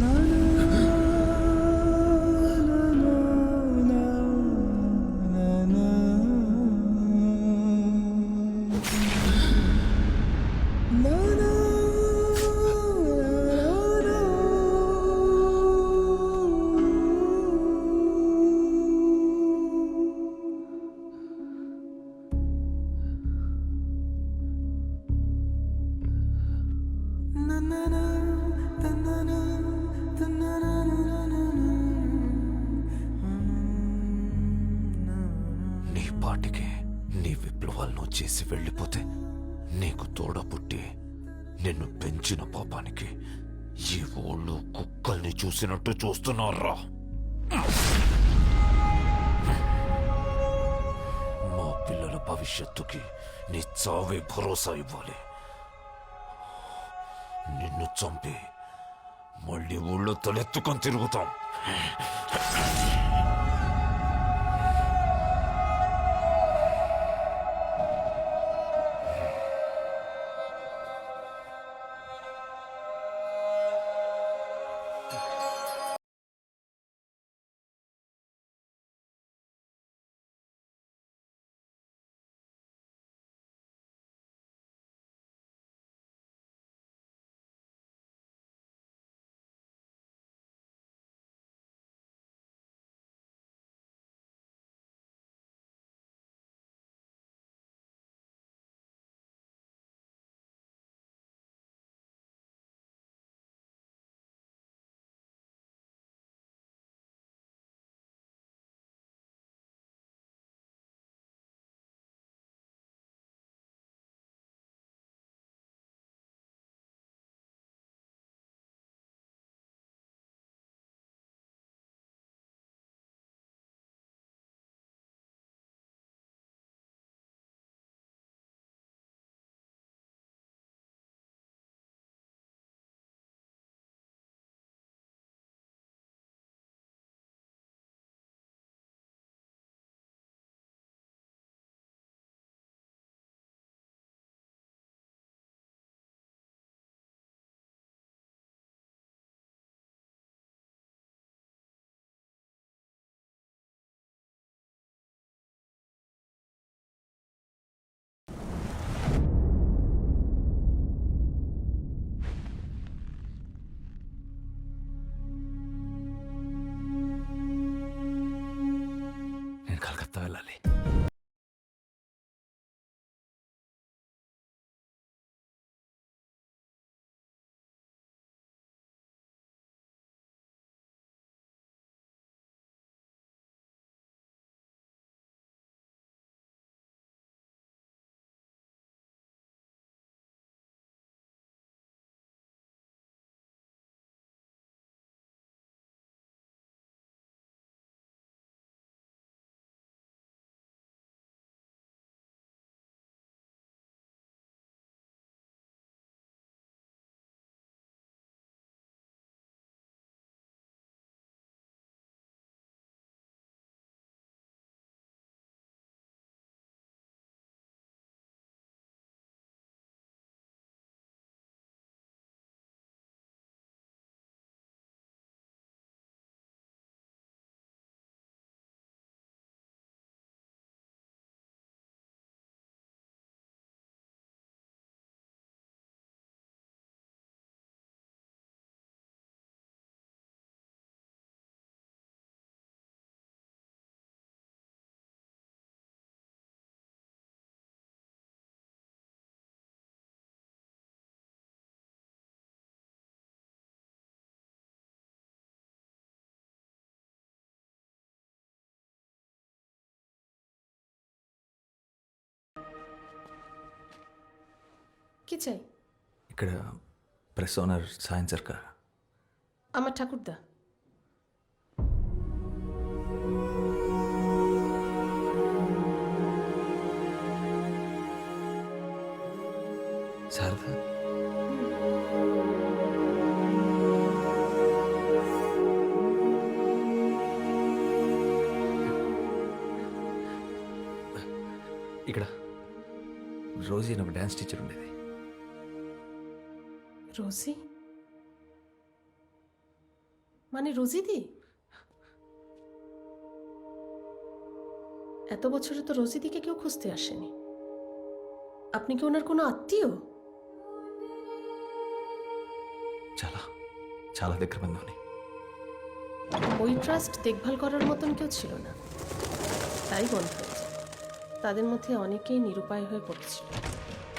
నీ వదిలేసి వెళ్ళిపోతే నీకు తోడ పుట్టి నిన్ను పెంచిన పాపానికి ఈ ఊళ్ళో కుక్కల్ని చూసినట్టు చూస్తున్నారా? మా పిల్లల భవిష్యత్తుకి నీ చావే భరోసా ఇవ్వాలి. నిన్ను చంపి మళ్ళీ ఊళ్ళో తలెత్తుకొని తిరుగుతాం. está la ley. কি চাই ఇక్కడ ప్రెస్ ఓనర్ సాయం సర్కార్ আমার ঠাকুরদা శారద ఇక్కడ రోజీ అని ఒక డ్యాన్స్ టీచర్ ఉండేది রোজি মানে রোজিদি এত বছরে তো রোজিদিকে কেউ খুঁজতে আসেনি আপনি কি ওনার কোনো আত্মীয় చాలా చాలా దగ్గర బంధువుని ওই ট্রাস্ট দেখভাল করার মতন কেউ ছিল না তাই বন্ধ হয়েছে তাদের মধ্যে অনেকেই নিরুপায় হয়ে পড়েছিল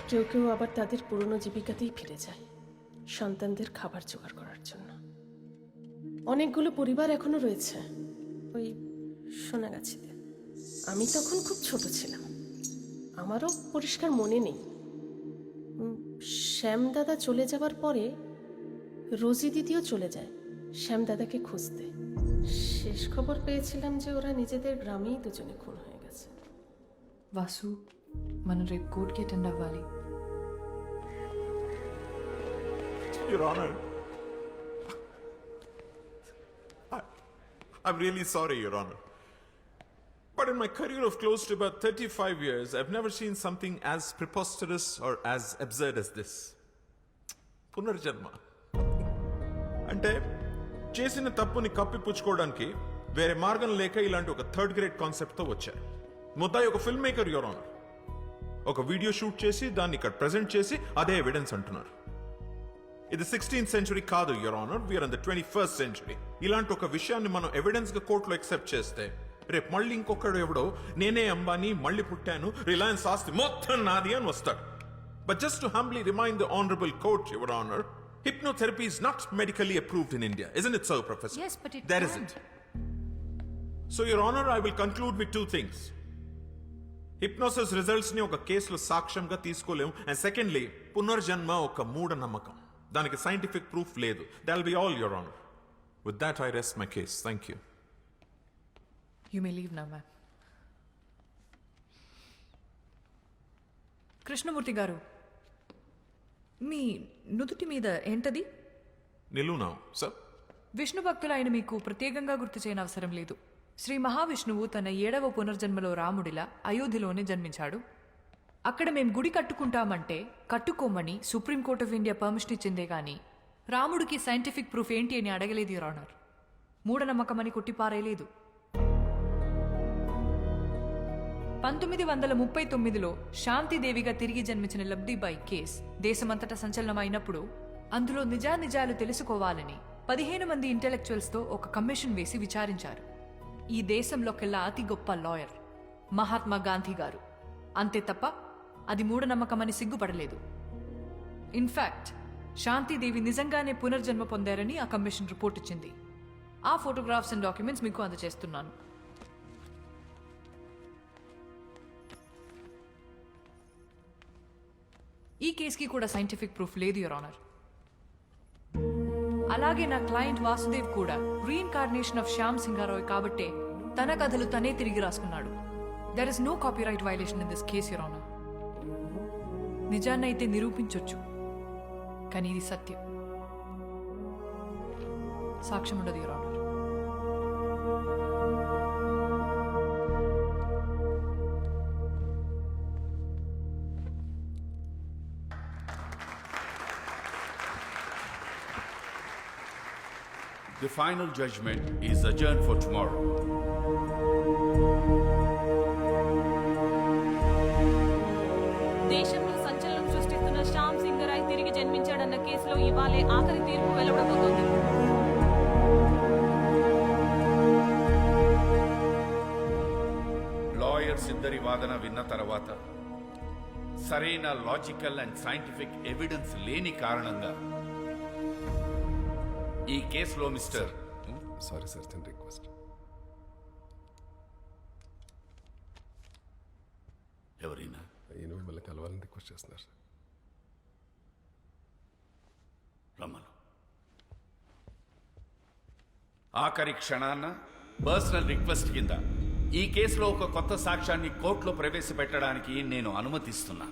কেউ কেউ আবার তাদের পুরনো জীবিকাতেই ফিরে যায় সন্তানদের খাবার জোগাড় করার জন্য। অনেকগুলো পরিবার এখনও রয়েছে। ওই সোনাগাছিতে। আমি তখন খুব ছোট ছিলাম। আমারও পরিষ্কার মনে নেই। শ্যাম দাদা চলে যাওয়ার পরে রোজি দিদিও চলে যায় শ্যাম দাদাকে খুঁজতে। শেষ খবর পেয়েছিলাম যে ওরা নিজেদের গ্রামেই দুজনে খুন হয়ে গেছে। বাসু মানে রেকর্ড কে ঠান্ডা Your Honor. I, I'm really sorry, Your Honor. But in my career of close to about 35 years, I've never seen something as preposterous or as absurd as this. పునర్జన్మ అంటే చేసిన తప్పుని కప్పిపుచ్చుకోవడానికి వేరే మార్గం లేక ఇలాంటి ఒక థర్డ్ గ్రేడ్ కాన్సెప్ట్తో వచ్చారు ముద్దాయి ఒక ఫిల్మ్ మేకర్ యువర్ ఆనర్ ఒక వీడియో షూట్ చేసి దాన్ని ఇక్కడ ప్రజెంట్ చేసి అదే ఎవిడెన్స్ అంటున్నారు ఇది సిక్స్టీన్త్ సెంచురీ కాదు your honour we are in the twenty first century ఇలాంటి ఒక విషయాన్ని మనం ఎవిడెన్స్గా కోర్టులో ఎక్సెప్ట్ చేస్తే రేపు మళ్ళీ ఇంకొకడు ఎవడో నేనే అంబానీ మళ్ళీ పుట్టాను రిలయన్స్ ఆస్తి మొత్తం నాది అని వస్తాడు. But just to humbly remind the honourable court your honour hypnotherapy is not medically approved in India is it so professor Yes, but it there. Is it so your honour I will conclude with two things hypnosis రిజల్ట్స్ని ఒక కేసులో సాక్ష్యంగా తీసుకోలేము. And secondly పునర్జన్మ ఒక మూఢ నమ్మకం దానికి scientific proof లేదు. That'll be all your honour with that I rest my case thank you you may leave నా మ్యామ్ కృష్ణమూర్తి గారు మీ నుదుటి మీద ఏంటది? నిలువునా సార్ విష్ణు భక్తులైన మీకు ప్రత్యేకంగా గుర్తు చేయని అవసరం లేదు. శ్రీ మహావిష్ణువు తన ఏడవ పునర్జన్మలో రాముడిలా అయోధ్యలోనే జన్మించాడు. అక్కడ మేం గుడి కట్టుకుంటామంటే కట్టుకోమని supreme court of India permission ఇచ్చిందే కానీ రాముడికి సైంటిఫిక్ ప్రూఫ్ ఏంటి అని అడగలేదు యువర్ ఆనర్. మూఢనమ్మకమని కొట్టిపారేయలేదు పంతొమ్మిది వందల ముప్పై తొమ్మిదిలో శాంతిదేవిగా తిరిగి జన్మించిన లబ్ధిబాయి కేస్ దేశమంతటా సంచలనమైనప్పుడు అందులో నిజానిజాలు తెలుసుకోవాలని పదిహేను మంది ఇంటెలెక్చువల్స్తో ఒక కమిషన్ వేసి విచారించారు. ఈ దేశంలోకెల్లా అతి గొప్ప లాయర్ మహాత్మా గాంధీ గారు. అంతే తప్ప అది మూఢనమ్మకమని సిగ్గుపడలేదు. ఇన్ఫాక్ట్ శాంతిదేవి నిజంగానే పునర్జన్మ పొందారని ఆ కమిషన్ రిపోర్ట్ ఇచ్చింది. ఆ ఫోటోగ్రాఫ్స్ అండ్ డాక్యుమెంట్స్ మీకు అందజేస్తున్నాను. ఈ కేసుకి కూడా సైంటిఫిక్ ప్రూఫ్ లేదు యువర్ ఆనర్. అలాగే నా క్లయింట్ వాసుదేవ్ కూడా రీఇన్కార్నేషన్ ఆఫ్ శ్యామ్ సింగారాయ్ కాబట్టే తన కథలు తనే తిరిగి రాసుకున్నాడు. There is no copyright violation in this case your honour. నిజాన్నైతే నిరూపించొచ్చు కానీ ఇది సత్యం సాక్ష్యం ఉండదు your honour The final judgment is adjourned for tomorrow. ఇవాళే ఆఖరి తీర్పు వెలువడబోతోంది లాయర్స్ ఇద్దరి వాదన విన్న తర్వాత సరైన లాజికల్ అండ్ సైంటిఫిక్ ఎవిడెన్స్ లేని కారణంగా ఈ కేసులో మిస్టర్ సారీ సార్ చిన్న రిక్వెస్ట్. ఎవరైనా? ఈయన మిమ్మల్ని కలవాలని రిక్వెస్ట్ చేస్తున్నారు సార్. ఆఖరి క్షణాన పర్సనల్ రిక్వెస్ట్ కింద ఈ కేసులో ఒక కొత్త సాక్ష్యాన్ని కోర్టులో ప్రవేశపెట్టడానికి నేను అనుమతిస్తున్నా.